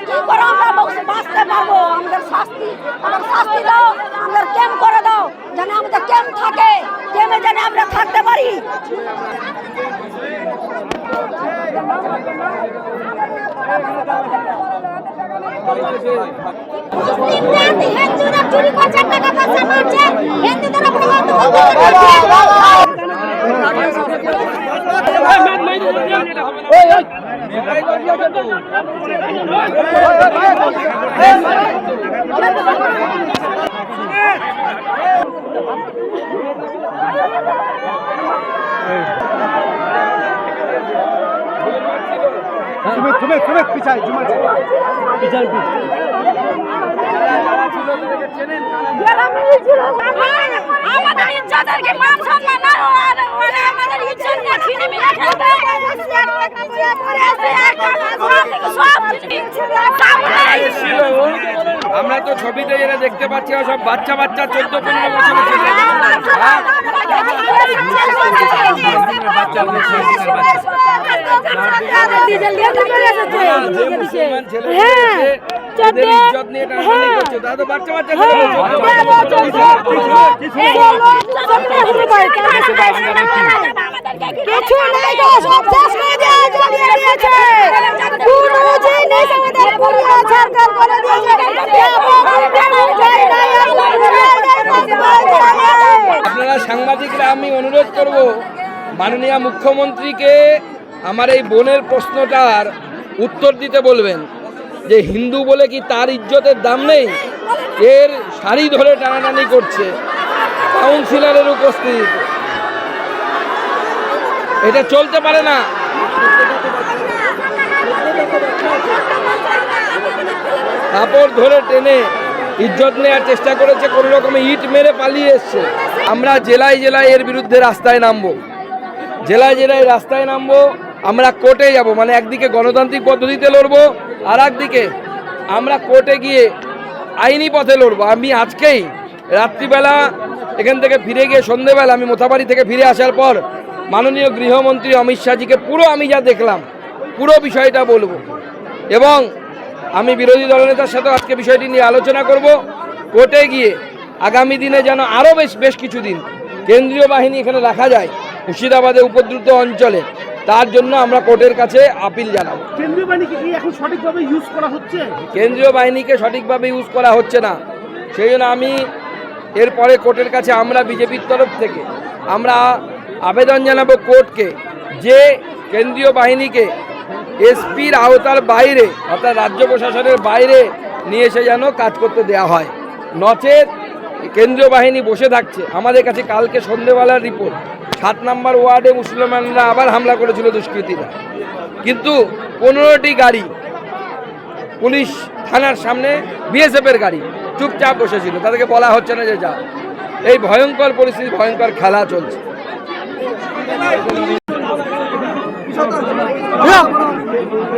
কি আমরা বাঁচতে পারব আমাদের শাস্তি আমাদের শাস্তি দাও আমাদের ক্যাম্প করে দাও যেন আমাদের ক্যাম্প থাকে ক্যাম্পে যেন আমরা থাকতে পারি উপরে সুমিত সুমিত সুমিত পিছাই জুমার পিছাই আমাদের ইজ্জতের মান সম্মান না আর মানে আমাদের ইজ্জত নিয়ে ছিনিমিনি খেলবে আমরা তো ছবিতে যেটা দেখতে পাচ্ছি সব বাচ্চা বাচ্চা, চোদ্দ পনেরো বছরের ছেলে হ্যাঁ? যে মুসলমান ছেলে হ্যাঁ, রয়েছে, এদের ইজ্জত নিয়ে টানাটানি করছে তারা তো বাচ্চা বাচ্চা ছেলে চোদ্দ কিছু নেই গো, সব শেষ করে দেওয়া জ্বালিয়ে দিয়েছে। কোনো জিনিস আমাদের পুড়িয়ে ছাড়খাড় করে দিয়েছে। এবং কোনো জায়গায় আর কোনো জায়গায় নেই। আপনারা সাংবাদিকরা আমি অনুরোধ করব, মাননীয় মুখ্যমন্ত্রীকে আমার এই বোনের প্রশ্নটার উত্তর দিতে বলবেন। যে হিন্দু বলে কি তার ইজ্জতের দাম নেই? এর শাড়ি ধরে টানাটানি করছে। কাউন্সিলরের উপস্থিত। এটা চলতে পারে না। কাপড় ধরে টেনে ইজ্জত নেওয়ার চেষ্টা করেছে, কোনো রকমে ইট মেরে পালিয়ে এসছে। আমরা জেলায় জেলায় এর বিরুদ্ধে রাস্তায় নামবো। জেলায় জেলায় রাস্তায় নামবো, আমরা কোর্টে যাব মানে একদিকে গণতান্ত্রিক পদ্ধতিতে লড়বো, আর একদিকে আমরা কোর্টে গিয়ে আইনি পথে লড়বো। আমি আজকেই রাত্রিবেলা এখান থেকে ফিরে গিয়ে সন্ধেবেলা আমি মোথাবাড়ি থেকে ফিরে আসার পর মাননীয় গৃহমন্ত্রী অমিত শাহজিকে পুরো আমি যা দেখলাম, পুরো বিষয়টা বলব। এবং আমি বিরোধী দলনেতার সাথে আজকে বিষয়টি নিয়ে আলোচনা করব। কোর্টে গিয়ে আগামী দিনে যেন আরও বেশ বেশ কিছুদিন কেন্দ্রীয় বাহিনী এখানে রাখা যায় মুর্শিদাবাদে উপদ্রুত অঞ্চলে। তার জন্য আমরা কোর্টের কাছে আপিল জানাব। কেন্দ্রীয় বাহিনীকে কি এখন সঠিকভাবে ইউজ করা হচ্ছে? কেন্দ্রীয় বাহিনীকে সঠিকভাবে ইউজ করা হচ্ছে না। সেই জন্য আমি এরপরে কোর্টের কাছে আমরা বিজেপির তরফ থেকে আমরা আবেদন জানাব কোর্টকে যে কেন্দ্রীয় বাহিনীকে এসপির আওতার বাইরে, অর্থাৎ রাজ্য প্রশাসনের বাইরে নিয়ে এসে যেন কাজ করতে দেওয়া হয়। নচেত কেন্দ্রীয় বাহিনী বসে থাকছে। আমাদের কাছে কালকে সন্ধেবেলার রিপোর্ট। সাত নম্বর ওয়ার্ডে মুসলমানরা আবার হামলা করেছিল দুষ্কৃতীরা। কিন্তু পনেরোটি গাড়ি, পুলিশ থানার সামনে বিএসএফ এর গাড়ি চুপচাপ বসেছিল। তাদেরকে বলা হচ্ছে না যে যা এই ভয়ঙ্কর পরিস্থিতি, ভয়ঙ্কর খেলা চলছে।